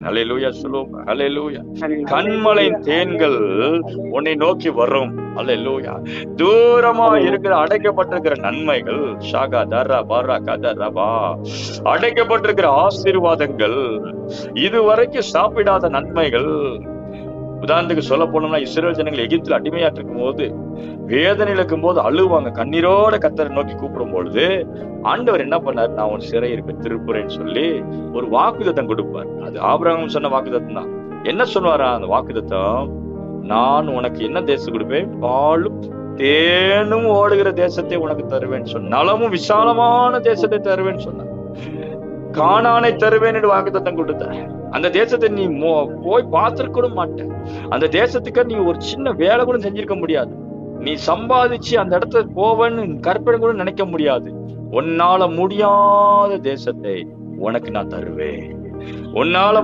ஹalleluya சொல்லுவோம் ஹalleluya கண்மலை தேன்கள் உன்னை நோக்கி வரும். ஹalleluya தூரமா இருக்கிற அடைக்கப்பட்டிருக்கிற நன்மைகள் ஷாகா தர்ரா பர்ரா கத ரபா அடைக்கப்பட்டிருக்கிற ஆசீர்வாதங்கள் இதுவரைக்கும் சாப்பிடாத நன்மைகள் உதாரணத்துக்கு சொல்ல போனோம்னா இஸ்ரேல் ஜனங்கள் எகிப்தில் அடிமையாற்றிருக்கும் போது வேதனை இழக்கும் போது அழுவாங்க. கண்ணீரோட கத்தரை நோக்கி கூப்பிடும் பொழுது ஆண்டவர் என்ன பண்ணாரு? நான் உன் சிறை இருக்க திருப்புறேன்னு சொல்லி ஒரு வாக்குதத்தம் கொடுப்பார். அது ஆபிரகம் சொன்ன வாக்குதத்தம் தான். என்ன சொல்லுவாரா அந்த வாக்குதத்தம் நான் உனக்கு என்ன தேசம் கொடுப்பேன்? பாலும் தேனும் ஓடுகிற தேசத்தை உனக்கு தருவேன் சொன்ன நலமும் விசாலமான தேசத்தை தருவேன்னு சொன்னார். காணானை தருவேன் என்று வாக்குத்தத்தம் கொடுத்தார். அந்த தேசத்தை நீ போய் பார்த்திருக்க மாட்டேன். அந்த தேசத்துக்கு நீ ஒரு சின்ன வேலை கூட செஞ்சிருக்க முடியாது. நீ சம்பாதிச்சு அந்த இடத்துல போவேன்னு கற்பனை கூட நினைக்க முடியாது. உன்னால முடியாத தேசத்தை உனக்கு நான் தருவேன். உன்னால